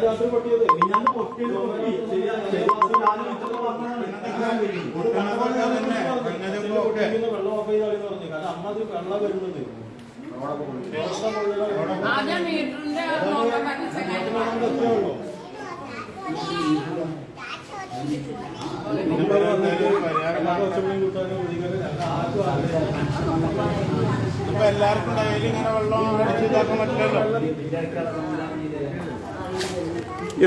രാത്രി പൊട്ടിയത് ഞാൻ പൊട്ടിയത് പൊട്ടി വെള്ളം ഓഫ് ചെയ്താൽ പറഞ്ഞു കാരണം അമ്മ അത് വെള്ളം വരുന്നത് ആദ്യം മീറ്ററിന്റെ നോക്കാൻ പറഞ്ഞ ചെങ്ങായി ഇപ്പൊ എല്ലാവർക്കും ഡയലി ഇങ്ങനെ വെള്ളം അടിച്ച് ഇതാക്കാൻ പറ്റില്ലല്ലോ.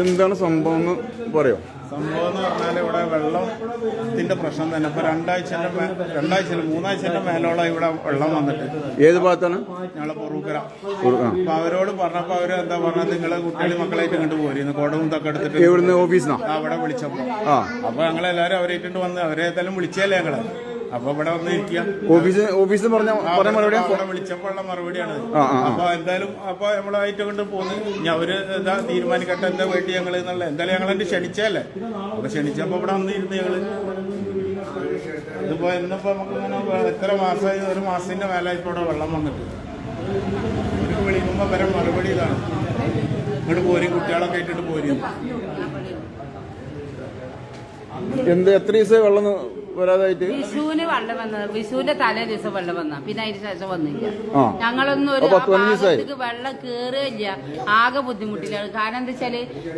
എന്താണ് സംഭവം എന്ന് പറയോ? സംഭവം എന്ന് പറഞ്ഞാൽ ഇവിടെ വെള്ളത്തിന്റെ പ്രശ്നം തന്നെ. ഇപ്പൊ രണ്ടാഴ്ചയിലും രണ്ടാഴ്ച മൂന്നാഴ്ചന്റെ മേലോളം ഇവിടെ വെള്ളം വന്നിട്ട്. ഏത് ഭാഗത്താണ്? ഞങ്ങളെ പൊറൂക്കര. അപ്പൊ അവരോട് പറഞ്ഞപ്പോ അവർ എന്താ പറഞ്ഞത്? നിങ്ങളെ കുട്ടികൾ മക്കളായിട്ട് ഇങ്ങോട്ട് പോരുന്നു. കോടവും തൊക്കെ എടുത്തിട്ട് ഇവിടുന്ന് ഓഫീസിനാ അവിടെ വിളിച്ചപ്പോ. അപ്പൊ ഞങ്ങളെല്ലാരും അവരായിട്ടുണ്ട് വന്ന് അവരെ ഏതായാലും വിളിച്ചല്ലേ ഞങ്ങൾ? അപ്പൊ ഇവിടെ ഓഫീസ് പറഞ്ഞ പറഞ്ഞ മറുപടി മറുപടിയാണ്. അപ്പൊ എന്തായാലും അപ്പൊ നമ്മളായിട്ട് കൊണ്ട് പോന്ന്. ഇനി അവർ ഇതാ തീരുമാനിക്കട്ടെ എന്താ വേണ്ടി ഞങ്ങൾ എന്നുള്ള എന്തായാലും ഞങ്ങൾ എന്റെ ക്ഷണിച്ചല്ലേ അപ്പൊ ക്ഷണിച്ചപ്പോ ഇവിടെ വന്ന് ഇരുന്ന് ഞങ്ങൾ ഇതിപ്പോ ഇന്നിപ്പോ നമുക്ക് ഇങ്ങനെ എത്ര മാസമായി ഒരു മാസത്തിന്റെ ഇവിടെ വെള്ളം വന്നിട്ട്. ഒരു വിളിക്കുമ്പോ വരെ മറുപടി ഇതാണ്. ഇങ്ങോട്ട് പോരും കുട്ടികളൊക്കെ ആയിട്ടിട്ട് പോരും. എന്ത് എത്ര ദിവസമായി വെള്ളം വരാതായിട്ട്? വിഷുവിന് വെള്ളം വന്നത് വിഷുവിന്റെ തലേ ദിവസം വെള്ളം വന്ന. പിന്നെ അതിന് ശേഷം വന്നില്ല. ഞങ്ങളൊന്നും ഒരു ആ. ഭാഗത്തേക്ക് വെള്ളം കേറുകയില്ല. ആകെ ബുദ്ധിമുട്ടിലാണ് കാരണം എന്താ വെച്ചാൽ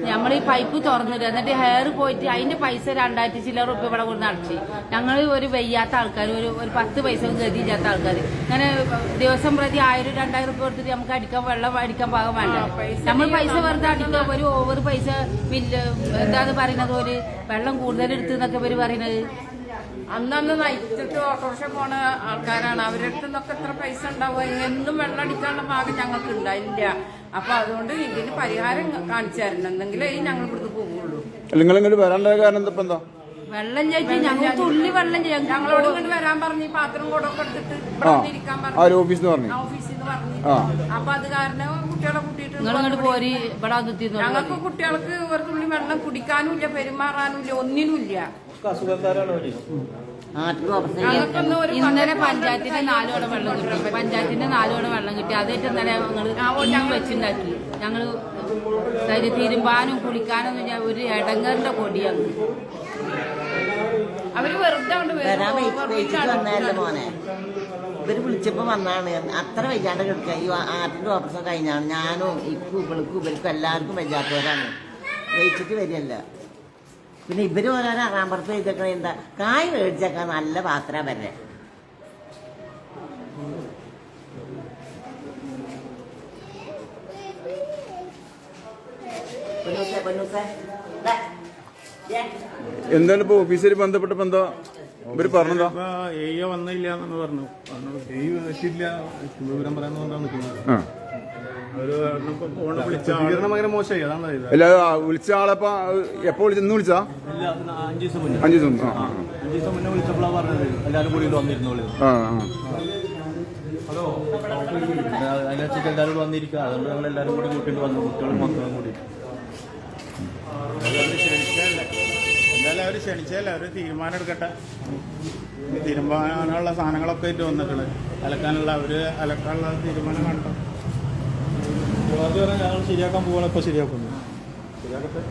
നമ്മൾ ഈ പൈപ്പ് തുറന്നില്ല എന്നിട്ട് ഹെയർ പോയിട്ട് അതിന്റെ പൈസ രണ്ടായിരത്തി ചില്ലറ റുപ്യ ഇവിടെ കൊണ്ട് അടച്ചു. ഞങ്ങൾ ഒരു വെയ്യാത്ത ആൾക്കാർ ഒരു ഒരു പത്ത് പൈസ ഗതിയില്ലാത്ത ആൾക്കാർ അങ്ങനെ ദിവസം പ്രതി ആയിരം രണ്ടായിരം റുപ്യ കൊടുത്തിട്ട് നമുക്ക് അടിക്കാൻ വെള്ളം അടിക്കാൻ പാകം വേണ്ട. നമ്മൾ പൈസ വെറുതെ അടിക്കുക. ഒരു ഓവർ പൈസ ബില്ല് എന്താന്ന് പറയുന്നത് ഒരു വെള്ളം കൂടുതൽ എടുത്ത് എന്നൊക്കെ ഇവർ പറയുന്നത്? അന്നന്ന് നയിച്ചിട്ട് ഓട്ടോറിക്ഷ പോണ ആൾക്കാരാണ്. അവരുടെ അടുത്ത് നിന്നൊക്കെ എത്ര പൈസ ഉണ്ടാവുക? എന്നും വെള്ളം അടിക്കാനുള്ള ഭാഗം ഞങ്ങൾക്ക് ഉണ്ടായില്ല. അപ്പൊ അതുകൊണ്ട് ഇതിന് പരിഹാരം കാണിച്ചു തരണം എന്തെങ്കിലേ ഞങ്ങൾ ഇവിടുന്ന് പോകുള്ളൂ നിങ്ങൾ ഇങ്ങോട്ട് വരാണ്ടായ കാരണം എന്താ ഇപ്പൊ എന്താ? വെള്ളം ചേച്ചി ഞങ്ങൾ തുള്ളി വെള്ളം ചെയ്യാം ഞങ്ങളോട് ഇങ്ങോട്ട് വരാൻ പറഞ്ഞു പാത്രം പാത്രം ഒക്കെ എടുത്തിട്ട് ഓഫീസിൽ പറഞ്ഞു. ഓഫീസിൽ നിന്ന് പറഞ്ഞു. അപ്പൊ അത് കാരണം കുട്ടികളെ കൂട്ടിയിട്ട് പോരി ഇവിടെ ഞങ്ങൾക്ക് കുട്ടികൾക്ക് ഒരു തുള്ളി വെള്ളം കുടിക്കാനും ഇല്ല പെരുമാറാനും ഇല്ല ഒന്നിനും ഇല്ല അസുഖക്കാരാണ് അവർ ഞങ്ങൾക്കൊന്നും ഒരു ഇന്നലെ പഞ്ചായത്തിന്റെ നാലോടെ വെള്ളം കിട്ടി. പഞ്ചായത്തിന്റെ നാലോടെ വെള്ളം കിട്ടി. അതായിട്ട് ഇന്നലെ ഞങ്ങൾ ഞങ്ങൾ വെച്ചുണ്ടാക്കി. ഞങ്ങൾ തിരുമ്പാനും കുളിക്കാനും ഞാൻ ഒരു ഇടങ്ങറിന്റെ കൊടിയാണ്. അവർ വെറുതെ കൊണ്ട് വരാൻ വെയിച്ചിട്ട് വന്നതല്ലേ മോനെ ഇവർ വിളിച്ചപ്പോ വന്നാണ്. അത്ര വയ്യാണ്ട് കിടക്കുക ഈ ആർട്ടിന്റെ ഓപ്പറേഷൻ കഴിഞ്ഞാണ്. ഞാനും ഇക്കും ഇവൾക്കും ഇവർക്കും എല്ലാവർക്കും വയ്യാത്തവരാണ്. വെയിച്ചിട്ട് വരികയല്ല. പിന്നെ ഇവർ ഓരോരോ അറാമ്പുറത്ത് ചെയ്തേക്കണ എന്താ? കായ് മേടിച്ചേക്കാൻ നല്ല പാത്രം വരെ എന്തായാലും ഇപ്പൊ ഓഫീസിൽ ബന്ധപ്പെട്ടപ്പോ എന്താ ഇവർ പറഞ്ഞു എയ്യോ വന്നില്ല എന്ന് പറഞ്ഞു. വിവരം പറയാന്നുകൊണ്ടാണ് നിൽക്കുന്നത് വിളിച്ച ആളെ അല്ല വിളിച്ച ആളെപ്പോ എപ്പോ വിളിച്ച? ഇന്ന് വിളിച്ചാ? അഞ്ചു അഞ്ച് ദിവസം മുന്നേ. അഞ്ചു ദിവസം ആ ആ, അഞ്ച് ദിവസം മുന്നേ വിളിച്ചപ്പോഴാണ് പറഞ്ഞത്. എല്ലാവരും കൂടി വന്നിരുന്നോളൂ. അതിനനുസരിച്ച് എല്ലാവരും വന്നിരിക്കുക അതുകൊണ്ട് ഞങ്ങൾ എല്ലാവരും കൂടി കൂട്ടിയിട്ട് വന്നു. കുട്ടികളും മക്കളും കൂടി. എന്തായാലും അവർ ക്ഷണിച്ചല്ലേ അവർ തീരുമാനം എടുക്കട്ടെ. തീരുമാനമുള്ള സാധനങ്ങളൊക്കെ ആയിട്ട് വന്നിട്ടുള്ളത് അലക്കാനുള്ള അവർ അലക്കാനുള്ള തീരുമാനം കണ്ടോ? ഞങ്ങൾ ശരിയാക്കാൻ പോകണം ഇപ്പൊ ശരിയാക്കുന്നു. ശരിയാക്കട്ടെ.